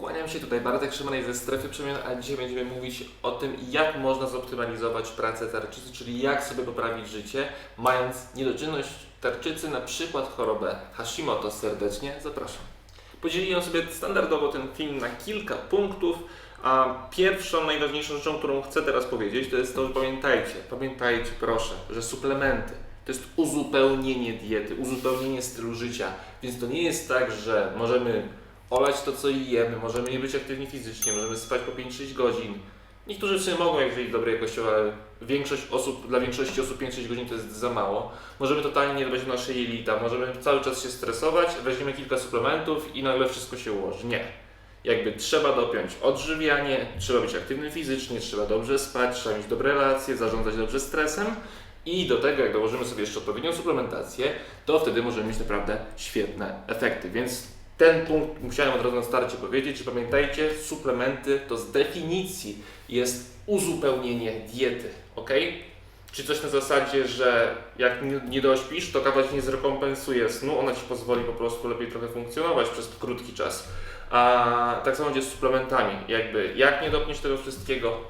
Kłaniam się tutaj Bartek Szymanej ze Strefy Przemian, a dzisiaj będziemy mówić o tym, jak można zoptymalizować pracę tarczycy, czyli jak sobie poprawić życie, mając niedoczynność tarczycy, na przykład chorobę Hashimoto. Serdecznie zapraszam. Podzieliłem sobie standardowo ten film na kilka punktów, a pierwszą, najważniejszą rzeczą, którą chcę teraz powiedzieć, to jest to, że pamiętajcie, pamiętajcie proszę, że suplementy to jest uzupełnienie diety, uzupełnienie stylu życia, więc to nie jest tak, że możemy olać to, co jemy, możemy nie być aktywni fizycznie, możemy spać po 5-6 godzin. Niektórzy w mogą, jak żyć dobrej jakościowo, ale większość osób, dla większości osób 5-6 godzin to jest za mało. Możemy totalnie nie dbać o nasze jelita, możemy cały czas się stresować, weźmiemy kilka suplementów i nagle wszystko się ułoży. Nie. Jakby trzeba dopiąć odżywianie, trzeba być aktywny fizycznie, trzeba dobrze spać, trzeba mieć dobre relacje, zarządzać dobrze stresem i do tego, jak dołożymy sobie jeszcze odpowiednią suplementację, to wtedy możemy mieć naprawdę świetne efekty. Więc ten punkt musiałem od razu na starcie powiedzieć, że pamiętajcie, suplementy to z definicji jest uzupełnienie diety, ok? Czy coś na zasadzie, że jak nie- dośpisz, to kawa ci nie zrekompensuje snu, ona ci pozwoli po prostu lepiej trochę funkcjonować przez krótki czas. A tak samo będzie z suplementami. Jakby jak nie dopniesz tego wszystkiego,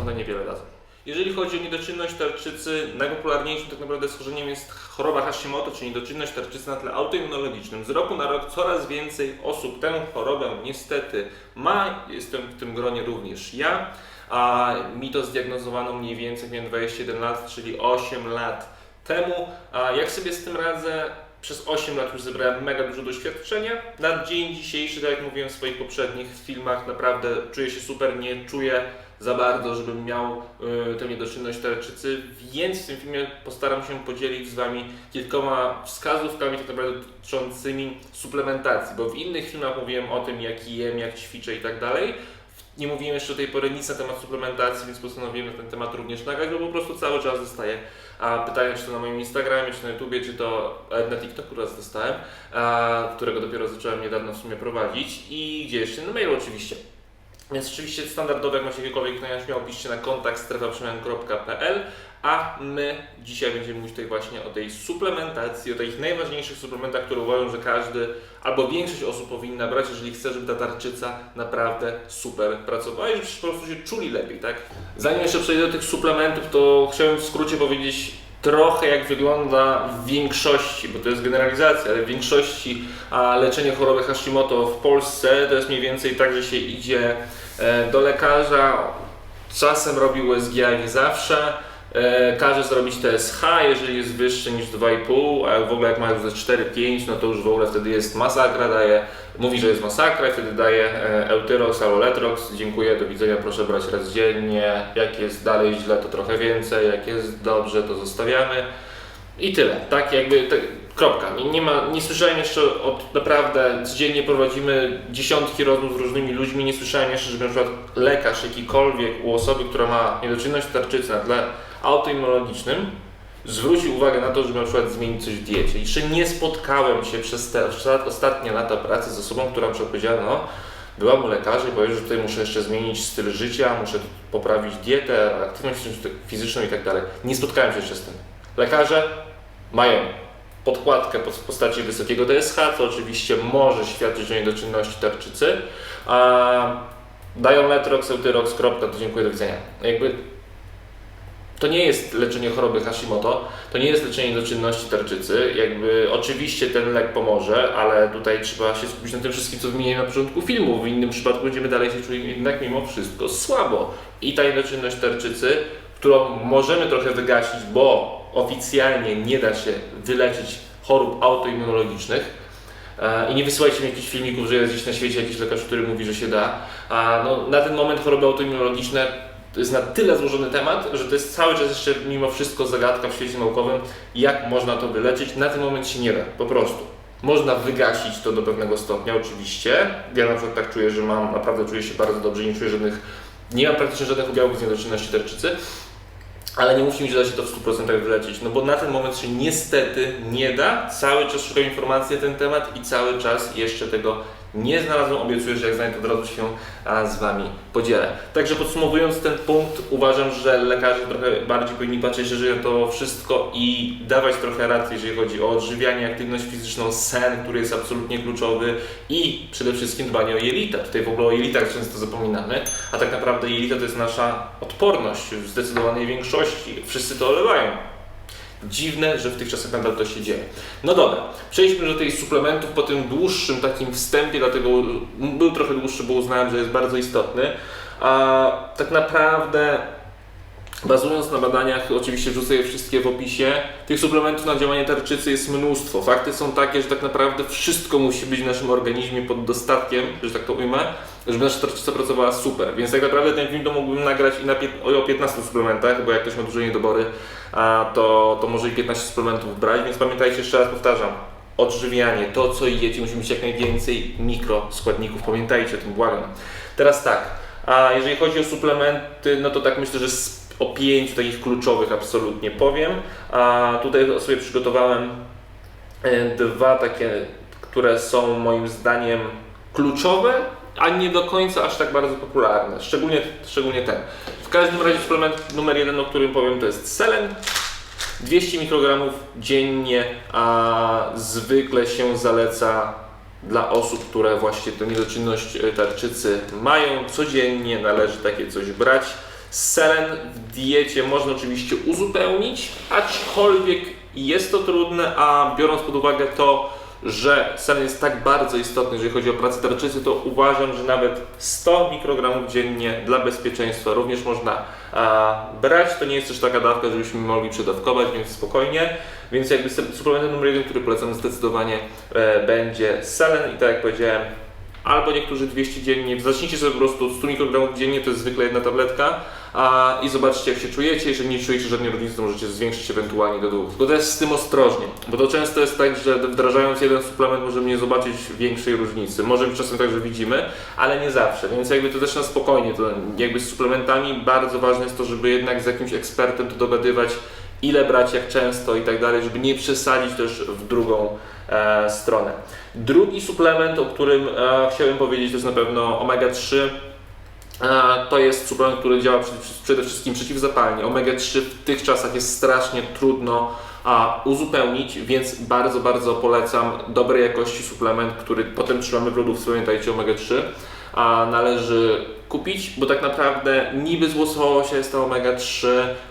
one niewiele dadzą. Jeżeli chodzi o niedoczynność tarczycy, najpopularniejszym tak naprawdę schorzeniem jest choroba Hashimoto, czyli niedoczynność tarczycy na tle autoimmunologicznym. Z roku na rok coraz więcej osób tę chorobę niestety ma. Jestem w tym gronie również ja. A mi to zdiagnozowano mniej więcej, miałem 21 lat, czyli 8 lat temu. A jak sobie z tym radzę? Przez 8 lat już zebrałem mega dużo doświadczenia. Na dzień dzisiejszy, tak jak mówiłem w swoich poprzednich filmach, naprawdę czuję się super, nie czuję za bardzo, żebym miał y, tę niedoczynność tarczycy, więc w tym filmie postaram się podzielić z Wami kilkoma wskazówkami tak naprawdę dotyczącymi suplementacji, bo w innych filmach mówiłem o tym, jak jem, jak ćwiczę i tak dalej. Nie mówiłem jeszcze do tej pory nic na temat suplementacji, więc postanowiłem na ten temat również nagrać, bo po prostu cały czas dostaję a, pytania, czy to na moim Instagramie, czy na YouTubie, czy to nawet na TikToku raz dostałem, którego dopiero zacząłem niedawno w sumie prowadzić i gdzie jeszcze? Na mailu oczywiście. Więc oczywiście standardowo, jak macie jakiekolwiek pytania, śmiało na kontakt strefaprzemian.pl a my dzisiaj będziemy mówić tutaj właśnie o tej suplementacji, o takich najważniejszych suplementach, które uważam, że każdy albo większość osób powinna brać, jeżeli chce, żeby ta tarczyca naprawdę super pracowała i żebyście po prostu się czuli lepiej, tak? Zanim jeszcze przejdę do tych suplementów, to chciałem w skrócie powiedzieć trochę jak wygląda w większości, bo to jest generalizacja, ale w większości a, leczenie choroby Hashimoto w Polsce to jest mniej więcej tak, że się idzie e, do lekarza, czasem robi USG, nie zawsze. E, każe zrobić TSH, jeżeli jest wyższy niż 2,5, a w ogóle jak ma już ze 4-5, no to już w ogóle wtedy jest masakra, daje, mówi, że jest masakra i wtedy daje e, Eutyrox albo Letrox, dziękuję, do widzenia, proszę brać raz dziennie, jak jest dalej źle, to trochę więcej, jak jest dobrze, to zostawiamy. I tyle, tak jakby, tak, kropka. Nie, nie, ma, nie słyszałem jeszcze od naprawdę, codziennie prowadzimy dziesiątki rozmów z różnymi ludźmi, nie słyszałem jeszcze, żeby na przykład lekarz jakikolwiek u osoby, która ma niedoczynność tarczycy na tle autoimmunologicznym, zwrócił uwagę na to, żeby na przykład zmienić coś w diecie. Jeszcze nie spotkałem się przez te ostatnie lata pracy z osobą, która na przykład powiedziała, no byłam u lekarza i powiedział, że tutaj muszę jeszcze zmienić styl życia, muszę poprawić dietę, aktywność fizyczną i tak dalej. Nie spotkałem się jeszcze z tym. Lekarze mają podkładkę w postaci wysokiego DSH, co oczywiście może świadczyć o niedoczynności tarczycy, a dają Letrox, Eutyrox, kropka, to dziękuję, do widzenia. Jakby to nie jest leczenie choroby Hashimoto, to nie jest leczenie niedoczynności tarczycy. Jakby oczywiście ten lek pomoże, ale tutaj trzeba się skupić na tym wszystkim, co wymieniłem na początku filmu. W innym przypadku będziemy dalej się czuli jednak mimo wszystko słabo. I ta niedoczynność tarczycy, którą możemy trochę wygasić, bo oficjalnie nie da się wyleczyć chorób autoimmunologicznych. E, I nie wysyłajcie mi jakichś filmików, że jest gdzieś na świecie jakiś lekarz, który mówi, że się da. A no, na ten moment choroby autoimmunologiczne to jest na tyle złożony temat, że to jest cały czas jeszcze mimo wszystko zagadka w świecie naukowym, jak można to wyleczyć. Na ten moment się nie da, po prostu. Można wygasić to do pewnego stopnia, oczywiście. Ja na przykład tak czuję, że mam, naprawdę czuję się bardzo dobrze, nie czuję żadnych, nie mam praktycznie żadnych objawów z niedoczynności tarczycy, ale nie musi mi, że da się to w 100% wyleczyć, no bo na ten moment się niestety nie da. Cały czas szukam informacji na ten temat i cały czas jeszcze tego nie znalazłem, obiecuję, że jak znajdę to od razu się z Wami podzielę. Także podsumowując ten punkt, uważam, że lekarze trochę bardziej powinni patrzeć szerzej na to wszystko i dawać trochę racji, jeżeli chodzi o odżywianie, aktywność fizyczną, sen, który jest absolutnie kluczowy i przede wszystkim dbanie o jelita. Tutaj w ogóle o jelitach często zapominamy, a tak naprawdę jelita to jest nasza odporność w zdecydowanej większości. Wszyscy to olewają. Dziwne, że w tych czasach nadal to się dzieje. No dobra, przejdźmy do tych suplementów po tym dłuższym takim wstępie, dlatego był trochę dłuższy, bo uznałem, że jest bardzo istotny. A tak naprawdę Bazując na badaniach, oczywiście wrzucę je wszystkie w opisie, tych suplementów na działanie tarczycy jest mnóstwo. Fakty są takie, że tak naprawdę wszystko musi być w naszym organizmie pod dostatkiem, że tak to ujmę, żeby nasza tarczyca pracowała super. Więc tak naprawdę ten film to mógłbym nagrać i na o 15 suplementach, bo jak ktoś ma duże niedobory, to, to może i 15 suplementów brać, więc pamiętajcie, jeszcze raz powtarzam, odżywianie, to co jecie musi mieć jak najwięcej mikroskładników, pamiętajcie o tym, błagam. Teraz tak, a jeżeli chodzi o suplementy, no to tak myślę, że o pięciu takich kluczowych absolutnie powiem. A tutaj sobie przygotowałem e, dwa takie, które są moim zdaniem kluczowe, a nie do końca aż tak bardzo popularne. Szczególnie, szczególnie ten. W każdym razie suplement numer jeden, o którym powiem, to jest selen. 200 mikrogramów dziennie, a zwykle się zaleca dla osób, które właśnie tę niedoczynność e, tarczycy mają. Codziennie należy takie coś brać. Selen w diecie można oczywiście uzupełnić, aczkolwiek jest to trudne, a biorąc pod uwagę to, że selen jest tak bardzo istotny, jeżeli chodzi o pracę tarczycy, to uważam, że nawet 100 mikrogramów dziennie dla bezpieczeństwa również można a, brać. To nie jest też taka dawka, żebyśmy mogli przedawkować, więc spokojnie. Więc jakby suplementem numer jeden, który polecam zdecydowanie e, będzie selen i tak jak powiedziałem, albo niektórzy 200 dziennie. Zacznijcie sobie po prostu od 100 mikrogramów dziennie, to jest zwykle jedna tabletka a, i zobaczcie jak się czujecie. Jeżeli nie czujecie żadnej różnicy, to możecie zwiększyć ewentualnie do dwóch. Tylko też z tym ostrożnie, bo to często jest tak, że wdrażając jeden suplement możemy nie zobaczyć większej różnicy. Może być czasem tak, że widzimy, ale nie zawsze, więc jakby to też na spokojnie. To jakby z suplementami bardzo ważne jest to, żeby jednak z jakimś ekspertem to dogadywać, ile brać, jak często i tak dalej, żeby nie przesadzić też w drugą e, stronę. Drugi suplement, o którym e, powiedzieć, to jest na pewno omega-3. E, to jest suplement, który działa przede, wszystkim przeciwzapalnie. Omega-3 w tych czasach jest strasznie trudno uzupełnić, więc bardzo, bardzo polecam dobrej jakości suplement, który potem trzymamy w lodówce, pamiętajcie omega-3, a należy kupić, bo tak naprawdę niby z łososia jest ta omega-3,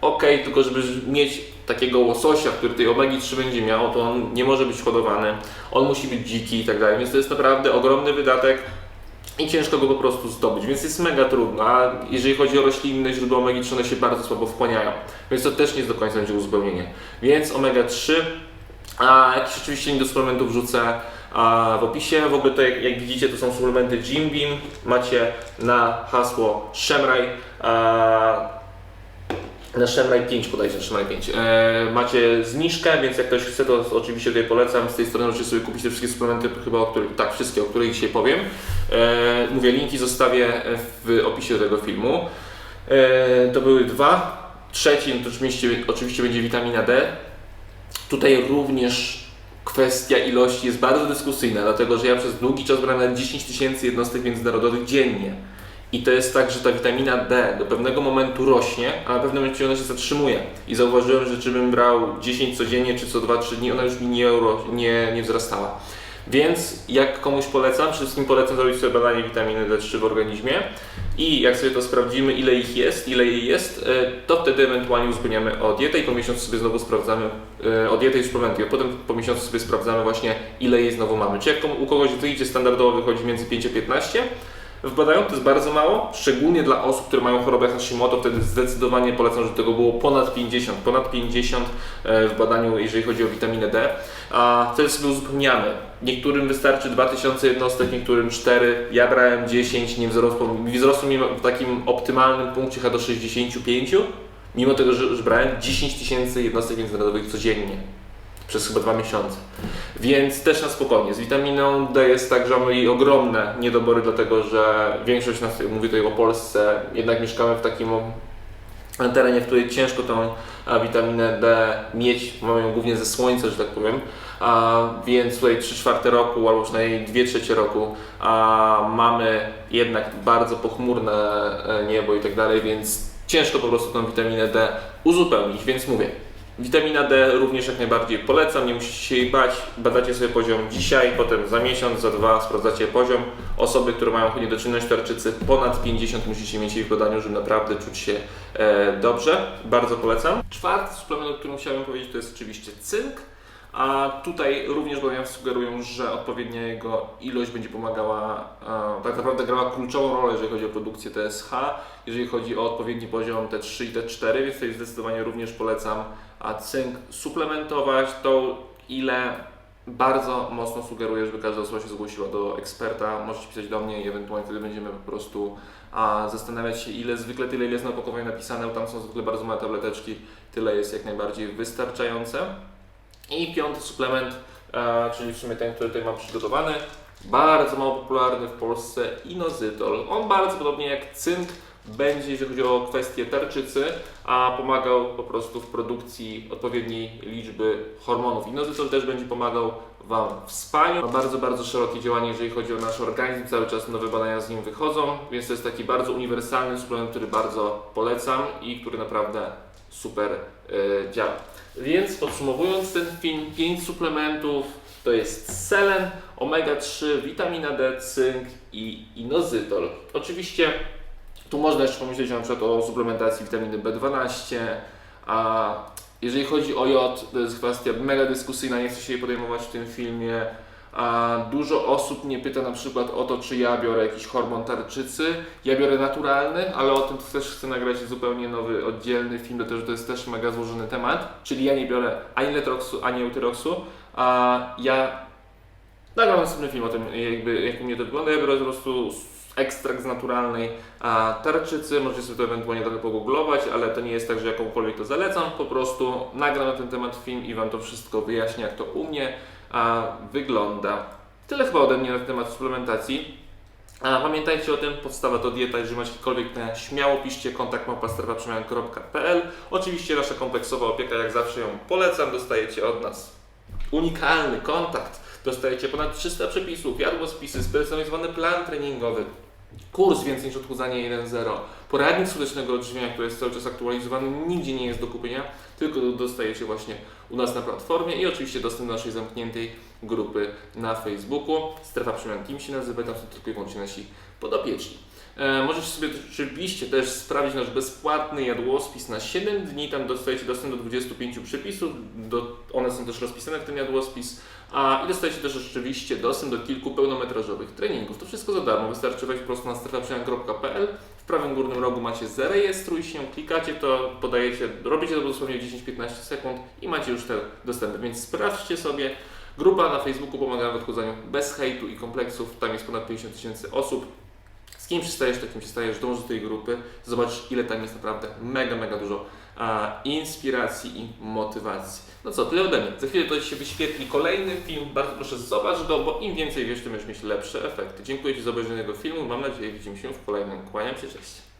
ok, tylko żeby mieć takiego łososia, który tej omegi-3 będzie miał, to on nie może być hodowany, on musi być dziki i tak dalej, więc to jest naprawdę ogromny wydatek i ciężko go po prostu zdobyć, więc jest mega trudno, a jeżeli chodzi o roślinne źródła omegi-3, one się bardzo słabo wchłaniają, więc to też nie jest do końca będzie uzupełnienie. Więc omega-3, a jakieś oczywiście do suplementów wrzucę a w opisie. W ogóle to jak, jak widzicie to są suplementy Jim Beam, macie na hasło Szemraj, a na Szemraj 5 podajcie, Szemraj 5. E, macie zniżkę, więc jak ktoś chce, to oczywiście tutaj polecam. Z tej strony możecie sobie kupić te wszystkie suplementy, chyba o których, tak, wszystkie, o których dzisiaj powiem. E, mówię, linki zostawię w opisie tego filmu. E, to były dwa. Trzeci, no to oczywiście, oczywiście będzie witamina D. Tutaj również kwestia ilości jest bardzo dyskusyjna, dlatego że ja przez długi czas brałem na 10 tysięcy jednostek międzynarodowych dziennie. I to jest tak, że ta witamina D do pewnego momentu rośnie, a na pewnym momencie ona się zatrzymuje. I zauważyłem, że czy bym brał 10 codziennie, czy co 2-3 dni, ona już mi nie, nie, nie wzrastała. Więc jak komuś polecam, wszystkim polecam zrobić sobie badanie witaminy D3 w organizmie i jak sobie to sprawdzimy, ile ich jest, ile jej jest, e, to wtedy ewentualnie uzupełniamy o dietę i po miesiącu sobie znowu sprawdzamy e, o dietę i suplementy, a potem po miesiącu sobie sprawdzamy właśnie, ile jej znowu mamy. Czy jak u kogoś to idzie standardowo wychodzi między 5 a 15, w badaniu to jest bardzo mało, szczególnie dla osób, które mają chorobę Hashimoto, wtedy zdecydowanie polecam, żeby tego było ponad 50, ponad 50 e, w badaniu, jeżeli chodzi o witaminę D, a wtedy sobie uzupełniamy. Niektórym wystarczy 2000 jednostek, niektórym 4, ja brałem 10, nie wzrosło, wzrosło mi w takim optymalnym punkcie chyba do 65, mimo tego, że, że brałem 10 tysięcy jednostek międzynarodowych codziennie przez chyba dwa miesiące. Więc też na spokojnie. Z witaminą D jest tak, że mamy ogromne niedobory, dlatego że większość nas, mówię tutaj o Polsce, jednak mieszkamy w takim terenie, w której ciężko tą witaminę D mieć, mamy ją głównie ze słońca, że tak powiem, a, więc tutaj 3 czwarte roku albo przynajmniej 2 trzecie roku a, mamy jednak bardzo pochmurne e, niebo i tak dalej, więc ciężko po prostu tą witaminę D uzupełnić, więc mówię, Witamina D również jak najbardziej polecam, nie musicie się jej bać. Badacie sobie poziom dzisiaj, potem za miesiąc, za dwa sprawdzacie poziom. Osoby, które mają niedoczynność tarczycy ponad 50 musicie mieć jej w badaniu, żeby naprawdę czuć się e, dobrze. Bardzo polecam. Czwarty suplement, o którym chciałem powiedzieć, to jest oczywiście cynk. A tutaj również badania sugerują, że odpowiednia jego ilość będzie pomagała, e, tak naprawdę grała kluczową rolę, jeżeli chodzi o produkcję TSH, jeżeli chodzi o odpowiedni poziom T3 i T4, więc tutaj zdecydowanie również polecam a cynk suplementować, to ile bardzo mocno sugeruję, żeby każda osoba się zgłosiła do eksperta. Możecie pisać do mnie i ewentualnie wtedy będziemy po prostu a, zastanawiać się, ile zwykle tyle, ile jest na opakowaniu napisane, bo tam są zwykle bardzo małe tableteczki, tyle jest jak najbardziej wystarczające. I piąty suplement, e, czyli w sumie ten, który tutaj mam przygotowany, bardzo mało popularny w Polsce, inozytol. On bardzo podobnie jak cynk będzie, jeżeli chodzi o kwestię tarczycy, a pomagał po prostu w produkcji odpowiedniej liczby hormonów. Inozytol też będzie pomagał Wam w spaniu. Ma bardzo, bardzo szerokie działanie, jeżeli chodzi o nasz organizm. Cały czas nowe badania z nim wychodzą, więc to jest taki bardzo uniwersalny suplement, który bardzo polecam i który naprawdę super e, działa. Więc podsumowując ten film, 5 suplementów to jest selen, omega-3, witamina D, cynk i inozytol. Oczywiście tu można jeszcze pomyśleć na przykład o suplementacji witaminy B12, a jeżeli chodzi o jod, to jest kwestia mega dyskusyjna, nie chcę się jej podejmować w tym filmie. A dużo osób mnie pyta na przykład o to, czy ja biorę jakiś hormon tarczycy. Ja biorę naturalny, ale o tym też chcę nagrać zupełnie nowy, oddzielny film, dlatego że to jest też mega złożony temat. Czyli ja nie biorę ani letroksu, ani eutyroxu, a ja nagram następny film o tym, jakby, jak u mnie to wygląda. Ja biorę po prostu ekstrakt z naturalnej tarczycy. Możecie sobie to ewentualnie trochę pogooglować, ale to nie jest tak, że jakąkolwiek to zalecam. Po prostu nagram na ten temat film i Wam to wszystko wyjaśnię, jak to u mnie wygląda. Tyle chyba ode mnie na temat suplementacji. A pamiętajcie o tym, podstawa to dieta, jeżeli macie jakiekolwiek pytania, śmiało piszcie kontakt małpastrefaprzemian.pl Oczywiście nasza kompleksowa opieka, jak zawsze ją polecam, dostajecie od nas unikalny kontakt, dostajecie ponad 300 przepisów, jadłospisy, spersonalizowany plan treningowy, kurs więcej niż odchudzanie 1.0, poradnik skutecznego odżywiania, który jest cały czas aktualizowany, nigdzie nie jest do kupienia, tylko dostajecie właśnie u nas na platformie i oczywiście dostęp do naszej zamkniętej grupy na Facebooku. Strefa Przemian Team się nazywa, tam są tylko i wyłącznie nasi podopieczni. E, możecie sobie oczywiście też sprawdzić nasz bezpłatny jadłospis na 7 dni. Tam dostajecie dostęp do 25 przepisów. Do, one są też rozpisane w ten jadłospis. A, I dostajecie też oczywiście dostęp do kilku pełnometrażowych treningów. To wszystko za darmo. Wystarczy wejść po prostu na strefaprzemian.pl. W prawym górnym rogu macie zarejestruj się, klikacie to, podajecie, robicie to dosłownie 10-15 sekund i macie już te dostępy. Więc sprawdźcie sobie. Grupa na Facebooku pomaga w odchudzaniu bez hejtu i kompleksów. Tam jest ponad 50 tysięcy osób. Kim przystajesz, takim przystajesz, dąż do tej grupy, zobaczysz ile tam jest naprawdę mega, mega dużo a, inspiracji i motywacji. No co, tyle ode mnie. Za chwilę to się wyświetli kolejny film, bardzo proszę zobacz go, bo im więcej wiesz, tym będziesz mieć lepsze efekty. Dziękuję Ci za obejrzenie tego filmu, mam nadzieję widzimy się w kolejnym. Kłaniam się, cześć.